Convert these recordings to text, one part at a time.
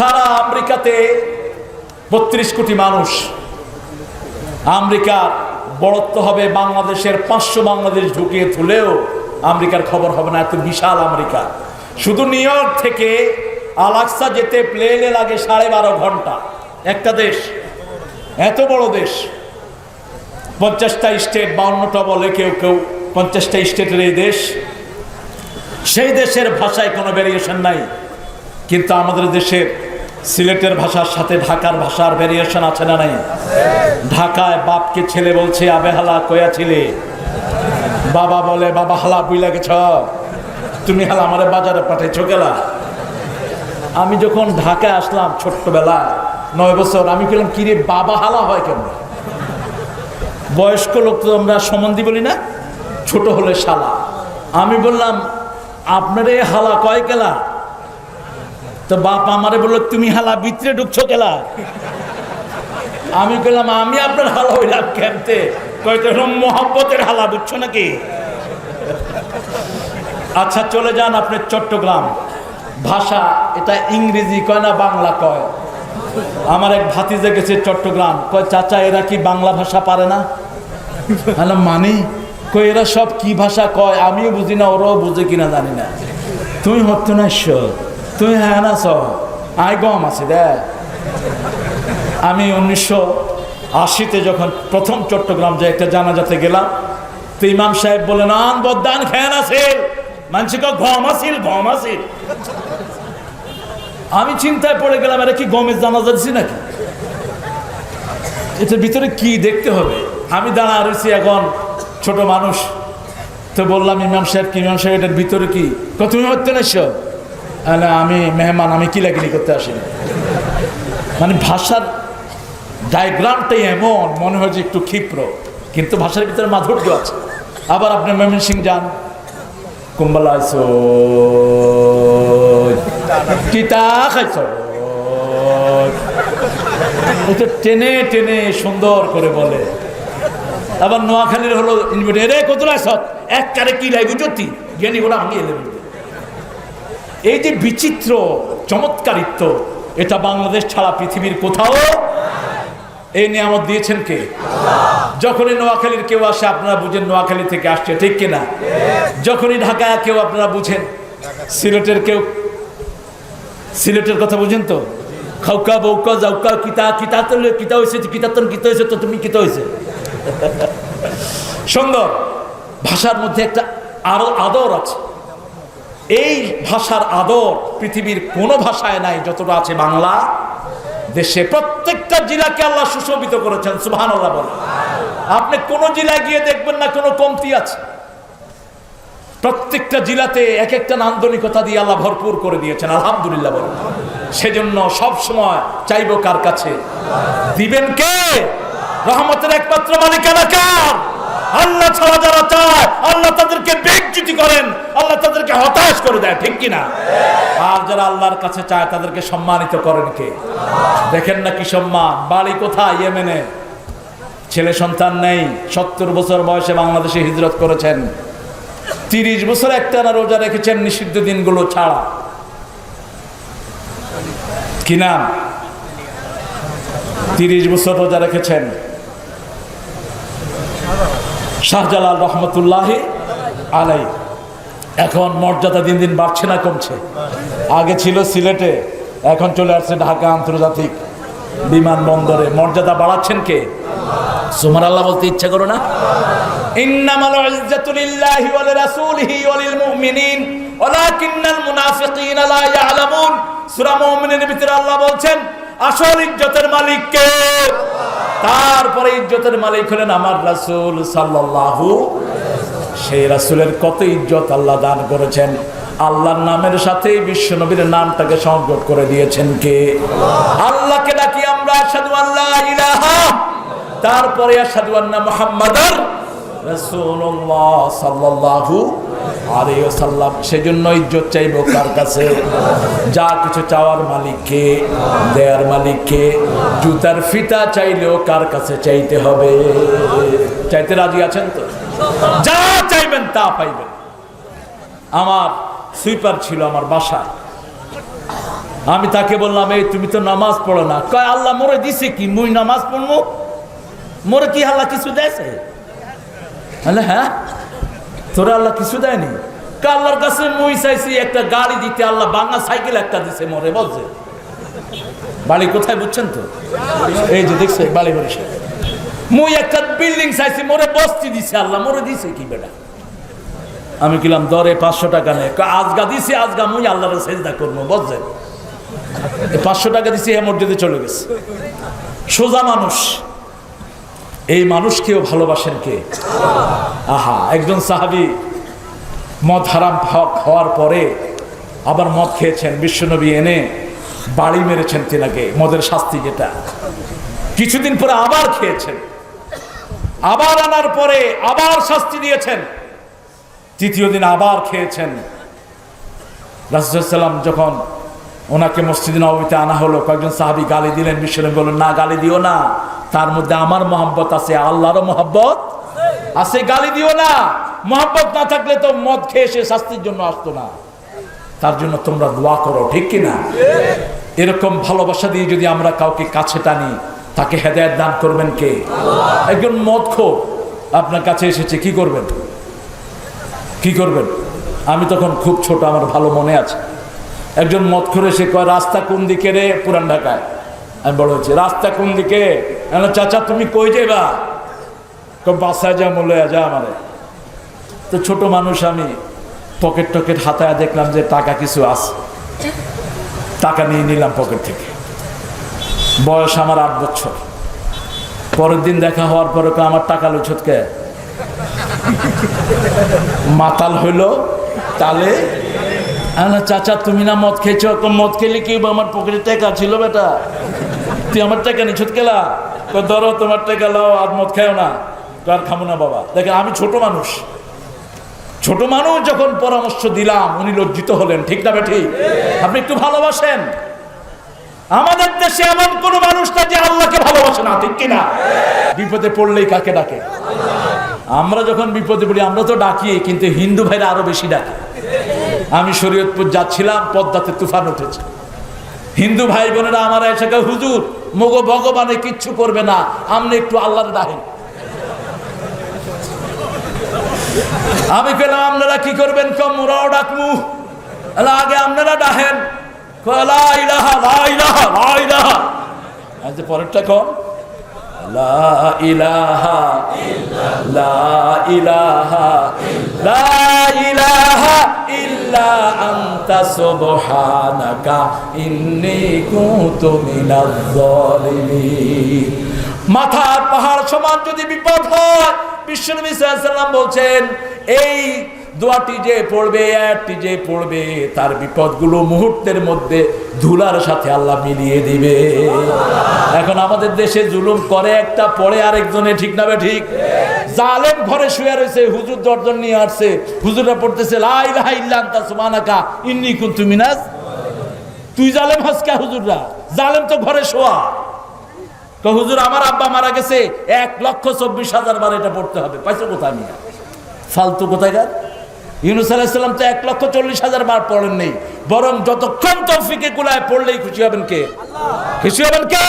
সারা আমেরিকাতে বত্রিশ কোটি মানুষ। আমেরিকার বড়ত্ব হবে বাংলাদেশের পাঁচশো বাংলাদেশ ঢুকিয়ে তুলেও আমেরিকার খবর হবে না, এত বিশাল আমেরিকা। শুধু নিউ ইয়র্ক থেকে আলাক্সা যেতে প্লেনে লাগে সাড়ে বারো ঘণ্টা। একটা দেশ, এত বড় দেশ। পঞ্চাশটা স্টেট বাউন্নটা বলে কেউ কেউ পঞ্চাশটা স্টেটের এই দেশ। সেই দেশের ভাষায় কোনো ভ্যারিয়েশন নাই। কিন্তু আমাদের দেশের সিলেটের ভাষার সাথে ঢাকার ভাষার ভ্যারিয়েশন আছে না নাই? ঢাকায় বাপকে ছেলে বলছে আবেহালা কয়া ছিলে? বাবা বলে, বাবা হালা, বুইলা গেছ। তুমি হালা আমারে বাজারে পাঠাইছো গেলা আমি যখন ঢাকায় আসলাম ছোট্টবেলা নয় বছর, আমি বললাম কিরে বাবা হালা হয় কেন? বয়স্ক লোক তো আমরা সম্বন্ধী বলি না, ছোট হলে শালা। আমি বললাম, আপনারে হালা কয় গেলা তো বাপ আমারে বলল, তুমি হালা ভিতরে ঢুকছো কেলা? আমি বললাম, আমি আপনার হালা হইলাম কয়তো মোহাম্মতের হালা বুঝছ নাকি? আচ্ছা চলে যান আপনি চট্টগ্রাম। ভাষা এটা ইংরেজি, কয় না বাংলা কয়। আমার এক ভাতিজে গেছে চট্টগ্রাম। কয়, চাচা, এরা কি বাংলা ভাষা পারে না? হ্যালো মানি? কই এরা সব কি ভাষা কয়? আমিও বুঝি না, ওরাও বুঝে কিনা জানি না। তুমি হতো না ঈশ্বর তুই হ্যাঁ না সব আই গম আছে, দেখ। আমি উনিশশো আশিতে যখন প্রথম চট্টগ্রাম যে একটা জানাজাতে গেলাম, তো ইমাম সাহেব বলেন আন বদান খেয়ান আছিল মানুষ গম আছিল গম আছিল আমি চিন্তায় পড়ে গেলাম এটা কি গমের জানাজা দিছি নাকি? এটার ভিতরে কি দেখতে হবে? আমি দাঁড়া রয়েছি এখন ছোট মানুষ। তো বললাম, ইমাম সাহেব কি, ইমাম সাহেব, এটার ভিতরে কি? কত তুমি হচ্ছে না সব আরে আমি মেহমান, আমি কিলাকিলি করতে আসিনি? মানে ভাষার ডায়াগ্রামটাই এমন, মনে হয় যে একটু ক্ষিপ্র, কিন্তু ভাষার ভিতরে মাধুর্য আছে। আবার আপনি ময়মন সিং যান। কুম্বালা আইসো খাইছ? টেনে টেনে সুন্দর করে বলে। আবার নোয়াখালীর হলো এক কারে এই যে বিচিত্র, চমৎকারিত্ব, এটা বাংলাদেশ ছাড়া পৃথিবীর কোথাও এই নিয়ামত দিয়েছেন কে? যখনই নোয়াখালীর কেউ আসে, আপনারা বুঝেন নোয়াখালী থেকে আসছে, ঠিক কিনা? যখনই ঢাকায় কেউ আপনারা বুঝেন, সিলেটের কেউ, সিলেটের কথা বুঝেন তো? খাউকা বৌকা জাউকা, কিতা কিতা তো কিতা হয়েছে কিতা তো, কিতা হয়েছে তো তুমি কিতা হয়েছে সুন্দর ভাষার মধ্যে একটা আরও আদর আছে। এই ভাষার আদর পৃথিবীর কোনো ভাষায় নাই, যতটা আছে বাংলা। দেশে প্রত্যেকটা জেলাকে আল্লাহ সুশোভিত করেছেন সুহান আল্লাহ বলে আপনি কোন জেলায় গিয়ে দেখবেন না কোনো কমতি আছে। প্রত্যেকটা জেলাতে এক একটা নান্দনিকতা দিয়ে আল্লাহ ভরপুর করে দিয়েছেন, আলহামদুলিল্লাহ বলে সেজন্য সব সময় চাইব কার কাছে? দিবেন কে? রহমতের একমাত্র মালিকানা কার? আল্লাহ ছাড়া যারা চায়, আল্লাহ তাদেরকে বেগজুতি করেন, আল্লাহ তাদেরকে হতাশ করে দেয়, ঠিক কিনা? আর যারা আল্লাহর কাছে চায়, তাদেরকে সম্মানিত করেন কে? দেখেন না কি সম্মান? বাড়ি কোথায়? ইয়েমেনে। ছেলে সন্তান নেই, সত্তর বছর বয়সে বাংলাদেশে হিজরত করেছেন। তিরিশ বছর একটানা রোজা রেখেছেন নিষিদ্ধ দিনগুলো ছাড়া। কি নাম? তিরিশ বছর রোজা রেখেছেন। শাহজালাল রহমতুল্লাহ আলাই। এখন মর্যাদা দিন দিন বাড়ছে না কমছে। আগে ছিল সিলেটে, এখন চলে আসছে ঢাকা আন্তর্জাতিক বিমানবন্দরে। মর্যাদা বাড়াচ্ছেন কে? সুমার আল্লাহ বলতে ইচ্ছা করো না। মুনাফিকিনা লা ইয়ালামুন। সূরা মুমিনের ভিতরে আল্লাহ বলছেন আসল ইজ্জতের মালিক কে? তারপরে ইজ্জতের মালিক হলেন আমার রাসূল সাল্লাল্লাহু সেই রাসূলের কত ইজ্জত আল্লাহ দান করেছেন। আল্লাহর নামের সাথে বিশ্ব নবীর নামটাকে সংযোগ করে দিয়েছেন কে? আল্লাহকে ডাকি আমরা, আশহাদু আল্লাহ তারপরে আশহাদু আন্না মুহাম্মাদার রাসূলুল্লাহ সাল্লাল্লাহু আলাইহি ওয়াসাল্লাম সেজন্য ইজ্জত চাইব কার কাছে? যা কিছু চাওয়ার মালিককে, দেয়ার মালিককে, জুতার ফিতা চাইলেও কার কাছে চাইতে হবে? চাইতে রাজি আছেন তো? যা চাইবেন তা পাইবেন। আমার সুইপার ছিল আমার বাসায়। আমি তাকে বললাম, এই তুমি তো নামাজ পড়ো না। কয়, আল্লাহ মোরে দিছে কি? মুই নামাজ পড়ব? মোরে কি আল্লাহ কিছু আলে হ্যাঁ। তোরা আল্লাহ কিছু দেয়নি? আল্লাহর কাছে মুই চাইছি একটা গাড়ি দিতে, আল্লাহ বাংলা সাইকেল একটা দিছে মোরে, বলছে। বাড়ি কোথায় বুঝছেন তো? এই যে দেখছে, বাড়ি বাড়ি মুই একটা বিল্ডিং চাইছি, মোরে বস্তি দিছে আল্লাহ, মোরে দিছে কি বেটা? আমি কিলাম, দরে পাঁচশো টাকা নেই আজগা দিছে, আজগা মুই আল্লাহর সেজদা করব, বুঝছেন? পাঁচশো টাকা দিছি, এ মসজিদে চলে গেছে। সোজা মানুষ। এই মানুষকেও ভালোবাসেন কে? আহা, একজন সাহাবি মদ হারাম হওয়ার পরে আবার মদ খেয়েছেন, বিশ্বনবী এনে বাড়ি মেরেছেন তিনাকে, মদের শাস্তি যেটা। কিছুদিন পরে আবার খেয়েছেন। আবার আনার পরে আবার শাস্তি দিয়েছেন। তৃতীয় দিন আবার খেয়েছেন। রাসুসাল্লাম যখন ওনাকে মসজিদ নবীতে আনা হলো, কয়েকজন সাহাবি গালি দিলেন, বিশ্বনবী বললেন, না, গালি দিও না। তার মধ্যে আমার মহব্বত আছে, আল্লাহরও মহব্বত আছে, গালি দিও না। মহব্বত না থাকলে তো মদ খেয়ে সে শাস্তির জন্য আসতো না। তার জন্য তোমরা দোয়া করো, ঠিক কিনা এরকম ভালোবাসা দিয়ে যদি আমরা কাউকে কাছে টানি, তাকে হেদায়ত দান করবেন কে? একজন মদ খোর আপনার কাছে এসেছে, কি করবেন? কি করবেন? আমি তখন খুব ছোট, আমার ভালো মনে আছে। একজন মদ করে সে কয়, রাস্তা কোন দিকে রে? পুরান ঢাকায়। আমি বড় হচ্ছে রাস্তা কোন দিকে? চাচা তুমি কই কয়, বাসায় যা মূল্য যা আমারে। তো ছোট মানুষ আমি পকেট টকেট হাতায় দেখলাম যে টাকা কিছু আছে। টাকা নিয়ে নিলাম পকেট থেকে। বয়স আমার আট বছর। পরের দিন দেখা হওয়ার পরে আমার টাকা লুছতকে মাতাল হইল তালে। চাচা তুমি না মদ খেয়েছো? মদ খেলে কি আমার পকেটে টাকা ছিল বেটা। তুই আমার টাকা নিছুত কেলা ধরো তোমার টাকা লাও, আর মদ খাও না। আর খাব না বাবা। দেখেন, আমি ছোট মানুষ। ছোট মানুষ যখন পরামর্শ দিলাম, উনি লজ্জিত হলেন। ঠিক না ঠিক আপনি একটু ভালোবাসেন। আমাদের দেশে এমন কোন মানুষ না যে আল্লাহকে ভালোবাসে না, ঠিক কিনা? বিপদে পড়লেই কাকে ডাকে? আমরা যখন বিপদে পড়ি, আমরা তো ডাকি, কিন্তু হিন্দু ভাইরা আরও বেশি ডাকে। আমি শরীয়তপুর যাচ্ছিলাম, পদ্মাতে তুফান উঠেছে। হিন্দু ভাই বোনেরা আমার এসে হুজুর মগ ভগবানে কিচ্ছু করবে না। আপনি একটু আল্লাহর ডাকেন আমি পেলাম আপনারা কি করবেন? কম ওরাও ডাকমু আগে আপনারা ডাহেন পরেরটা কম ইলাহা ইলাহা, লা ইলাহা। মাথার পাহাড় সমান যদি বিপদ হয়, বিশ্বনবী বলছেন, এই দোয়াটি যে পড়বে একটি যে পড়বে, তার বিপদগুলো মুহূর্তের মধ্যে ধুলার সাথে আল্লাহ মিলিয়ে দিবে। এখন আমাদের দেশে জুলুম করে একটা পড়ে আরেকজনে, ঠিক না ঠিক? জালেম ঘরে শুয়ে রয়েছে, হুজুর দর্জন নিয়ে আসছে। হুজুরা পড়তেছে লাই লাই ইল্লান্তা সুমানাকা ইন্নি কুনতু মিনাজ তুই জালেম হাসকা হুজুররা? জালেম তো ঘরে শোয়া। তো হুজুর, আমার আব্বা মারা গেছে, এক লক্ষ চব্বিশ হাজার বার এটা পড়তে হবে। পাইছো কোথায় মিয়া? ফালতু কোথায় গাছ ইউনুস আলাইসাল্লাম তো এক লক্ষ চল্লিশ হাজার বার পড়েন নেই বরং যতক্ষণ তৌফিকে কুলায় পড়লেই খুশি হবেন কে? খুশি হবেন কে।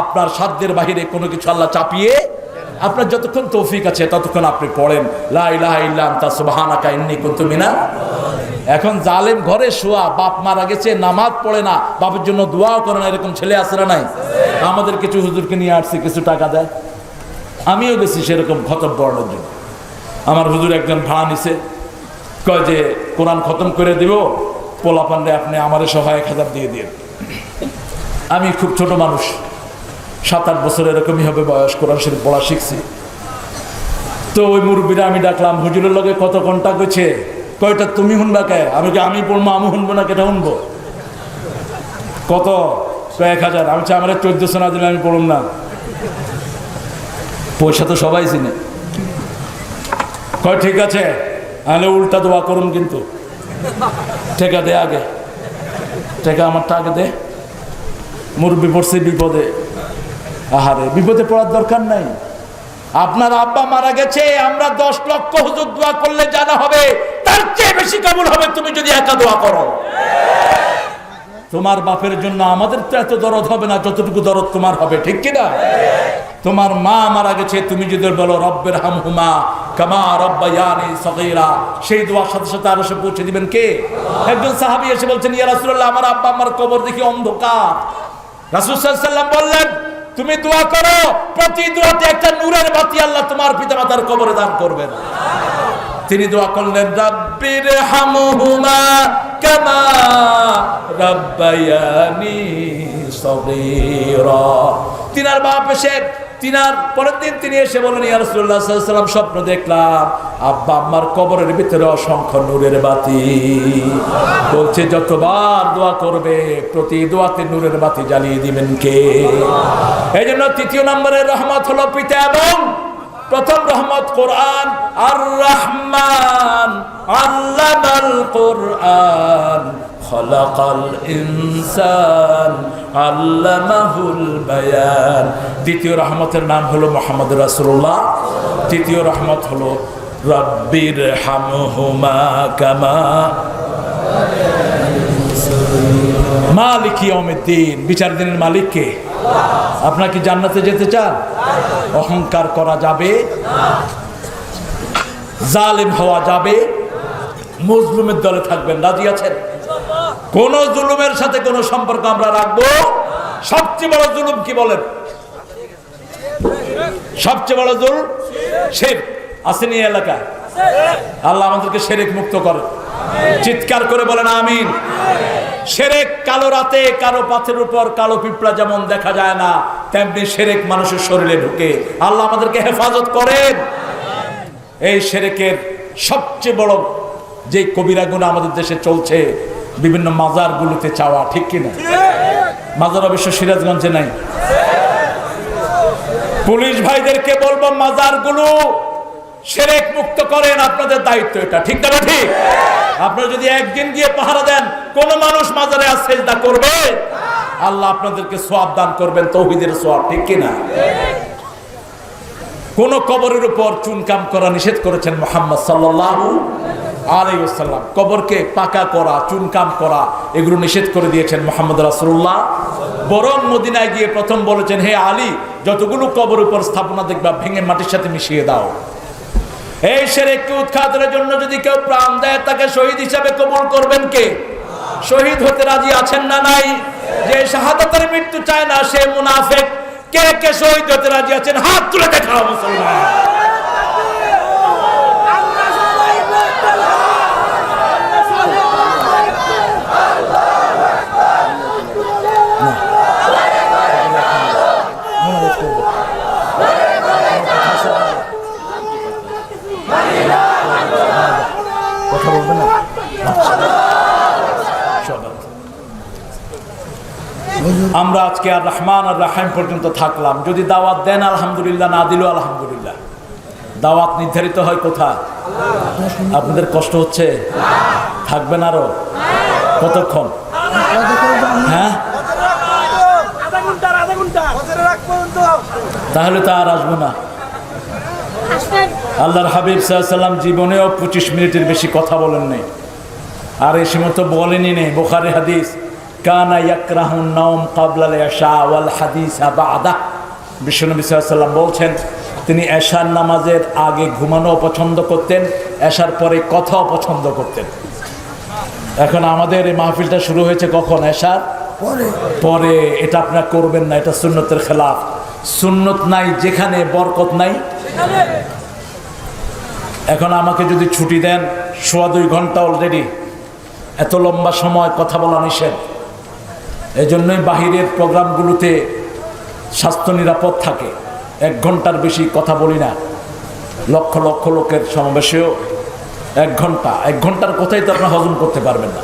আপনার সাধ্যের বাহিরে কোনো কিছু আল্লাহ চাপিয়ে আপনার যতক্ষণ তৌফিক আছে ততক্ষণ আপনি পড়েন। লা ইলাহা ইল্লা আনতা, সুবহানাকা ইন্নী কুনতু মিনা। এখন জালেম ঘরে শোয়া, বাপ মারা গেছে, নামাজ পড়ে না, বাপের জন্য দোয়াও করে না, এরকম ছেলে আছে না নাই? আমাদের কিছু হুজুরকে নিয়ে আসছে, কিছু টাকা দেয়। আমিও গেছি সেরকম খতম পড়ানোর জন্য। আমার হুজুর একজন ভাড়া নিছে, কয় যে, কোরআন খতম করে দিব পোলা পান্ডে আপনি আমার সহায় এক হাজার দিয়ে দিয়ে আমি খুব ছোট মানুষ। সাত আট বছর এরকমই হবে বয়স, কোরআন শরীফ পড়া শিখছি। তো ওই মুরব্বীরা আমি ডাকলাম, হুজুরের লগে কত ঘণ্টা গেছে? কয়টা তুমি শুনবা কে? আমি কি আমি পড়ব আমি শুনব না, কেটা শুনব? কত? এক হাজার। আমি চাই আমার চোদ্দশো না দিলে আমি পড়ুন না। পয়সা তো সবাই চিনে। কয়, ঠিক আছে, তাহলে উল্টা দোয়া করুন কিন্তু। টেকা দে আগে। ঠেকা আমারটা আগে দে। মুরব্বী পড়ছে বিপদে। আহারে, বিপদে পড়ার দরকার নাই। আপনার আব্বা মারা গেছে, আমরা দশ লক্ষ হুজুর দোয়া করলে জানা হবে, তার তার চেয়ে বেশি কেমন হবে তুমি যদি একা দোয়া করো। তোমার বাপের জন্য আমাদের তো এত দরদ হবে না, যতটুকু দরদ তোমার হবে, ঠিক কিনা? তোমার মা মারা গেছে, তুমি যদি বলো, রব্বের হামহুমা, কামা রব্বায়ানি সগীরা। সেই দোয়ার সাথে সাথে সে পৌঁছে দিবেন কে? একজন সাহাবী এসে বলছেন, ইয়া আমার আমার কবর দেখি অন্ধকার। রাসূল বললেন, তুমি দোয়া করো, প্রতি একটা কবরে দান করবেন। তিনি দোয়া করলেন তিনার বাপ এসে তিনার পরের দিন তিনি এসে বলেন ইয়া ওয়াসাল্লাম, স্বপ্ন দেখলাম, আব্বা আম্মার কবরের ভিতরে অসংখ্য নূরের বাতি। বলছে, যতবার দোয়া করবে, প্রতি দোয়াতে নূরের বাতি জ্বালিয়ে দিবেন কে? এই জন্য তৃতীয় নম্বরের রহমত হলো পিতা এবং প্রথম রহমত কোরআন আর রহমান আল্লামাল কোরআন, খলাকাল ইনসান, আল্লামাহুল বায়ান। দ্বিতীয় রহমতের নাম হলো মোহাম্মদ রাসূলুল্লাহ। তৃতীয় রহমত হলো রব্বির হামহুমা কামা মালিক ইয়াউমিদ্দিন। বিচার দিনের মালিককে আপনার কি জান্নাতে যেতে চান? অহংকার করা যাবে, জালেম হওয়া যাবে, মজলুমের দলে থাকবেন, রাজি আছেন? কোন জুলুমের সাথে কোনো সম্পর্ক আমরা রাখব? সবচেয়ে বড় জুলুম কি বলেন? সবচেয়ে বড় জুল শের। আসেনি এলাকায়? আল্লাহ আমাদেরকে শেরেক মুক্ত করে চিৎকার করে বলেন, আমিন। সেরেক কালো রাতে, কালো পাথের উপর কালো পিঁপড়া যেমন দেখা যায় না, তেমনি সেরেক মানুষের শরীরে ঢুকে। আল্লাহ আমাদেরকে হেফাজত করেন। এই সেরেকের সবচেয়ে বড় যে কবিরা গুণ আমাদের দেশে চলছে, বিভিন্ন মাজারগুলোতে চাওয়া, ঠিক কিনা মাজার অবশ্য সিরাজগঞ্জে নাই। পুলিশ ভাইদেরকে বলব, মাজারগুলো সেরেক মুক্ত করেন, আপনাদের দায়িত্ব এটা। ঠিক না ঠিক? আপনারা যদি একদিন গিয়ে পাহারা দেন, কোন মানুষ মাজারে আর করবে? আল্লাহ আপনাদেরকে সোয়াব দান করবেন, তৌহিদের সোয়াব ঠিক কিনা কোন কবরের উপর চুনকাম করা নিষেধ করেছেন মোহাম্মদ সাল্লাল্লাহু আলাইহি ওয়াসাল্লাম। কবরকে পাকা করা চুনকাম করা, এগুলো নিষেধ করে দিয়েছেন মোহাম্মদ রাসূলুল্লাহ। বরং মদিনায় গিয়ে প্রথম বলেছেন, হে আলী, যতগুলো কবর উপর স্থাপনা দেখবা, ভেঙে মাটির সাথে মিশিয়ে দাও। এই সেরেককে উৎখাতের জন্য যদি কেউ প্রাণ দেয়, তাকে শহীদ হিসাবে কবুল করবেন কে? শহীদ হতে রাজি আছেন না নাই? যে শাহাদাতের মৃত্যু চায় না, সে মুনাফেক। কে কে শহীদ হতে রাজি আছেন? হাত তুলে দেখাও মুসলমান। আমরা আজকে আর রহমান আর রাহিম পর্যন্ত থাকলাম। যদি দাওয়াত দেন, আলহামদুলিল্লাহ, না দিল আলহামদুলিল্লাহ। দাওয়াত নির্ধারিত হয় কোথায়? আপনাদের কষ্ট হচ্ছে? থাকবেন আরও? কতক্ষণ? হ্যাঁ? তাহলে তো আর আসব না। আল্লাহর হাবিব সাল্লাম জীবনেও পঁচিশ মিনিটের বেশি কথা বলেন নাই আর এই সময় তো বলেনি নেই। বোখারি হাদিস। কানা ইয়াকরাহুন নওম কাবলাল এশা ওয়াল হাদিস বাদা। বিশ্বনবী সাল্লাম বলছেন তিনি এশার নামাজের আগে ঘুমানো পছন্দ করতেন এশার পরে কথাও পছন্দ করতেন। এখন আমাদের এই মাহফিলটা শুরু হয়েছে কখন? এশার পরে। এটা আপনারা করবেন না এটা সুন্নতের খেলাফ। সুন্নত নাই যেখানে বরকত নাই। এখন আমাকে যদি ছুটি দেন সোয়া দুই ঘণ্টা অলরেডি এত লম্বা সময় কথা বলা নিষেধ। এই জন্যই বাহিরের প্রোগ্রামগুলোতে স্বাস্থ্য নিরাপদ থাকে। এক ঘণ্টার বেশি কথা বলি না। লক্ষ লক্ষ লোকের সমাবেশেও এক ঘণ্টা। এক ঘণ্টার কথাই তো আপনার হজম করতে পারবেন না।